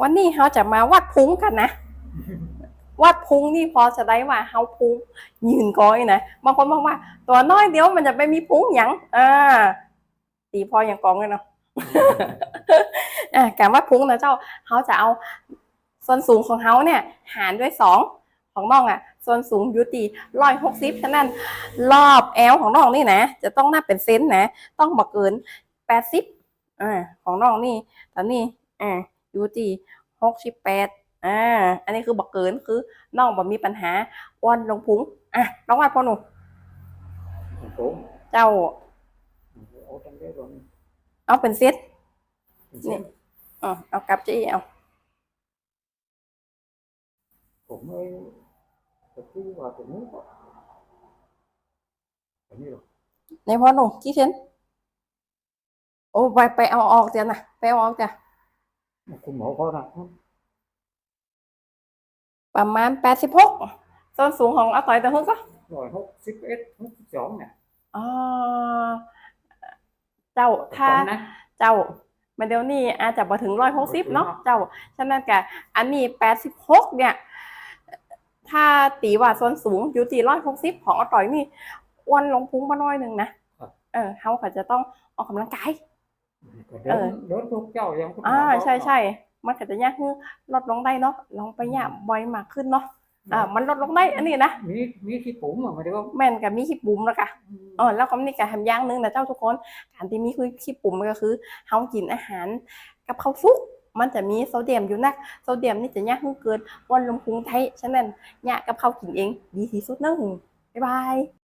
วันนี้เราจะมาวัดพุงกันนะวัดพุงนี่พอจะได้ว่าเฮาพุงยืนก้อยนะบางคนบอกว่า ตัวน้อยเดียวมันจะไปมีพุงหยังอ่าตีพออย่างกองเลยเนาะอ่าการวัดพุงนะเจ้าเขาจะเอาส่วนสูงของเขาเนี่ย หารด้วยสองของน้องอะ ส่วนสูงอยุติร้อยหกสิบฉะนั้นรอบแอลของน้องนี่นะจะต้องนับเป็นเซนนะต้องบอกเกินแปดสิบอ่าของน้องนี่ตอนนี้อ่า อยูตีหกสิบแปดอ่า อันนี้คือบอกเกินคือน้องบ่มีปัญหาอ้วนลงพุงอะน้องวัดพ่อหนูผมเจ้าเอาจังได้ตรงเอาเป็นเซตนี่อ่าเอากลับเจีเอาผมไม่ตะกี้ว่าตรงนี้ก็อันนี้หรอในพ่อหนูกี่เซนโอ้ไปไปเอาออกเจ้านะไปเอาออกจ้ะ คุณหมอเขานะประมาณแปดสิบหกส่วนสูงของอาต่อยแต่ฮึกก็ร้อยหกสิบเอ็ดหกสิบสองเนี่ยอ่าเจ้าถ้านะเจ้ามาเดี๋ยวนี้อาจจะมาถึงร้อยหกสิบเนาะเจ้า ฉะนั้นกะอันนี้แปดสิบหกเนี่ย ถ้าตีว่าส่วนสูงอยู่ที่ร้อยหกสิบของอาต่อยนี่อ้วนลงพุงมาหน้อยหนึ่งนะเออเขาก็จะต้องออกกำลังกาย ก็เดินเดินทุกเจ้าอย่างคุณหมออ่าบอกใช่ใช่มันก็จะยากคือลดลงได้เนาะลองไปยากบ่อยมากขึ้นเนาะอ่ามันลดลงได้อันนี้นะมีมีขี้ปุ๋มอะไม่ได้ว่าแม่นกับมีขี้ปุ่มแล้วค่ะอ๋อแล้วก็มีการทำอย่างหนึงนะเจ้าทุกคนการที่มีคือขี้ปุ่มก็คือเฮากินอาหารกับข้าวซุกมันจะมีโซเดียมอยู่นักโซเดียมนี่จะยากคือเกินวันลงพุงไทยฉะนั้นยากกับข้าวกินเองดีที่สุดเนอะบ๊ายบาย